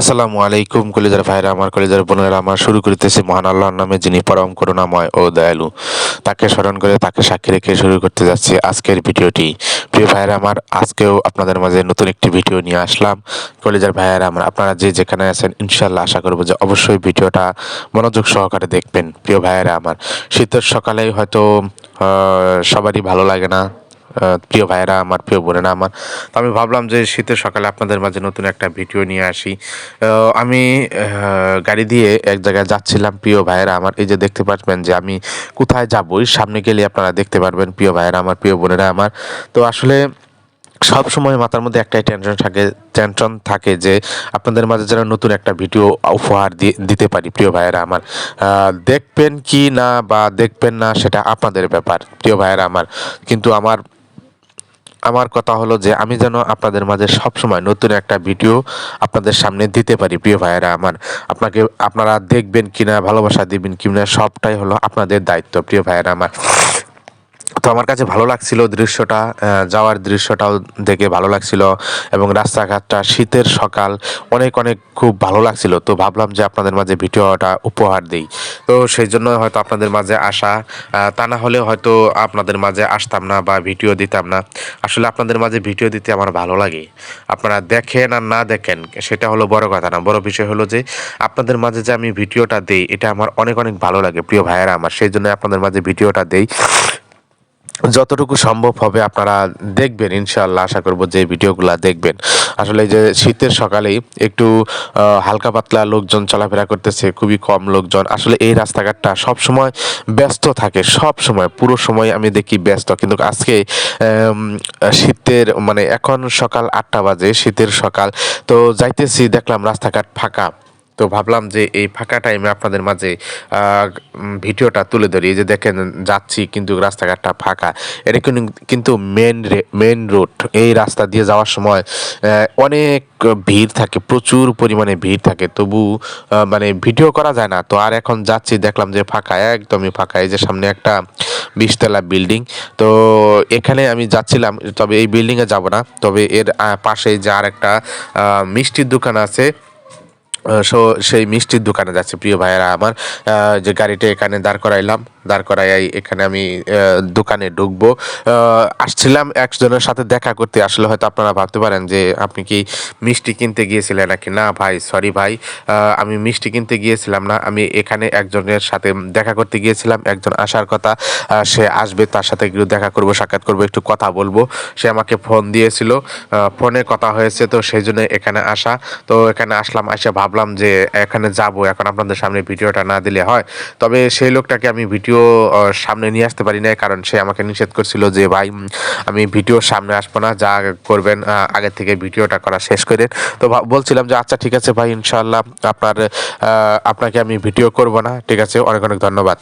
আসসালামু আলাইকুম, কলিজার ভাইরা, আমার কলিজার বোনেরা, আমার শুরু করিতেছি মহান আল্লাহর নামে, যিনি পরম করুণাময় ও দয়ালু। তাকে স্মরণ করে তাকে সাক্ষী রেখে শুরু করতে যাচ্ছি আজকের ভিডিওটি। প্রিয় ভাইরা আমার, আজকেও আপনাদের মাঝে নতুন একটি ভিডিও নিয়ে আসলাম। কলিজার ভাইয়ারা আমার, আপনারা যে যেখানে আছেন ইনশাল্লাহ আশা করব যে অবশ্যই ভিডিওটা মনোযোগ সহকারে দেখবেন। প্রিয় ভাইয়েরা আমার, শীতের সকালেই হয়তো সবারই ভালো লাগে না। প্রিয় ভাইয়েরা, আমার প্রিয় বোনেরা, আমার। তো আমি ভাবলাম যে শীতের সকালে আপনাদের মাঝে নতুন একটা ভিডিও নিয়ে আসি। আমি গাড়ি দিয়ে এক জায়গায় যাচ্ছিলাম, প্রিয় ভাইয়েরা, আমার। এই যে দেখতে পাচ্ছেন যে আমি কোথায় যাব সামনে গেলে আপনারা দেখতে পারবেন, প্রিয় ভাইয়েরা, আমার, প্রিয় বোনেরা, আমার। তো আসলে সব সময় মাথার মধ্যে একটাই টেনশন থাকে টেনশন থাকে যে আপনাদের মাঝে যেন নতুন একটা ভিডিও উপহার দিয়ে দিতে পারি, প্রিয় ভাইয়েরা, আমার। দেখবেন কি না বা দেখবেন না সেটা আপনাদের ব্যাপার, প্রিয় ভাইয়েরা, আমার। কিন্তু আমার আমার কথা হলো যে আমি যেন আপনাদের মাঝে সবসময় নতুন একটা ভিডিও আপনাদের সামনে দিতে পারি, প্রিয় ভাইয়েরা আমার। আপনাকে, আপনারা দেখবেন কিনা, ভালোবাসা দিবেন কিনা, সবটাই হলো আপনাদের দায়িত্ব, প্রিয় ভাইয়েরা আমার। তো আমার কাছে ভালো লাগছিল দৃশ্যটা যাওয়ার দৃশ্যটাও দেখে ভালো লাগছিল এবং রাস্তাঘাটটা, শীতের সকাল, অনেক অনেক খুব ভালো লাগছিল। তো ভাবলাম যে আপনাদের মাঝে ভিডিওটা উপহার দিই। তো সেই জন্য হয়তো আপনাদের মাঝে আসা তা না হলে হয়তো আপনাদের মাঝে আসতাম না বা ভিডিও দিতাম না। আসলে আপনাদের মাঝে ভিডিও দিতে আমার ভালো লাগে। আপনারা দেখেন আর না দেখেন, সেটা হলো বড় কথা না। বড় বিষয় হলো যে, আপনাদের মাঝে যে আমি ভিডিওটা দেই, এটা আমার অনেক অনেক ভালো লাগে প্রিয় ভাইয়েরা আমার। সেই জন্য আপনাদের মাঝে ভিডিওটা দেই। যতটুকু সম্ভব হবে আপনারা দেখবেন ইনশাল্লাহ আশা করব যে ভিডিওগুলো দেখবেন। আসলে যে শীতের সকালেই একটু হালকা পাতলা লোকজন চলাফেরা করতেছে, খুবই কম লোকজন। আসলে এই রাস্তাঘাটটা সব সময় ব্যস্ত থাকে সব সময় পুরো সময় আমি দেখি ব্যস্ত। কিন্তু আজকে শীতের মানে এখন সকাল আটটা বাজে, শীতের সকাল। তো যাইতেছি, দেখলাম রাস্তাঘাট ফাঁকা। তো ভাবলাম যে এই ফাঁকা টাইমে আপনাদের মাঝে ভিডিওটা তুলে ধরি। এই যে দেখেন, যাচ্ছি কিন্তু রাস্তাঘাটটা ফাঁকা। এটা কিন্তু মেন মেন রোড এই রাস্তা দিয়ে যাওয়ার সময় অনেক ভিড় থাকে, প্রচুর পরিমাণে ভিড় থাকে। তবু মানে ভিডিও করা যায় না। তো আর এখন যাচ্ছি, দেখলাম যে ফাঁকা, একদমই ফাঁকা। এই যে সামনে একটা বিশতলা বিল্ডিং। তো এখানে আমি যাচ্ছিলাম, তবে এই বিল্ডিংয়ে যাব না। তবে এর পাশেই যে আর একটা মিষ্টির দোকান আছে সো সেই মিষ্টির দোকানে যাচ্ছে প্রিয় ভাইয়েরা আমার যে গাড়িটা এখানে দাঁড় করাইলাম। দাঁড় করাই এখানে আমি দোকানে ঢুকবো। আসছিলাম একজনের সাথে দেখা করতে। আসলে হয়তো আপনারা ভাবতে পারেন যে, আপনি কি মিষ্টি কিনতে গিয়েছিলেন নাকি? না ভাই সরি ভাই। আমি মিষ্টি কিনতে গিয়েছিলাম না। আমি এখানে একজনের সাথে দেখা করতে গিয়েছিলাম। একজন আসার কথা সে আসবে, তার সাথে একটু দেখা করব, সাক্ষাৎ করব, একটু কথা বলব। সে আমাকে ফোন দিয়েছিল। ফোনে কথা হয়েছে তো সেই জন্য এখানে আসা। তো এখানে আসলাম, এসে ভাবলাম যে, এখানে যাব। এখন আপনাদের সামনে ভিডিওটা না দিলে হয়। তবে সেই লোকটাকে আমি ভিডিও আহ, সামনে নিয়ে আসতে পারি নাই কারণ সে আমাকে নিষেধ করছিল যে ভাই আমি ভিডিওর সামনে আসব না যা করবেন আগে থেকে ভিডিওটা করা শেষ করেন তো বলছিলাম যে আচ্ছা ঠিক আছে ভাই ইনশাল্লাহ আপনার আপনাকে আমি ভিডিও করব না ঠিক আছে অনেক অনেক ধন্যবাদ।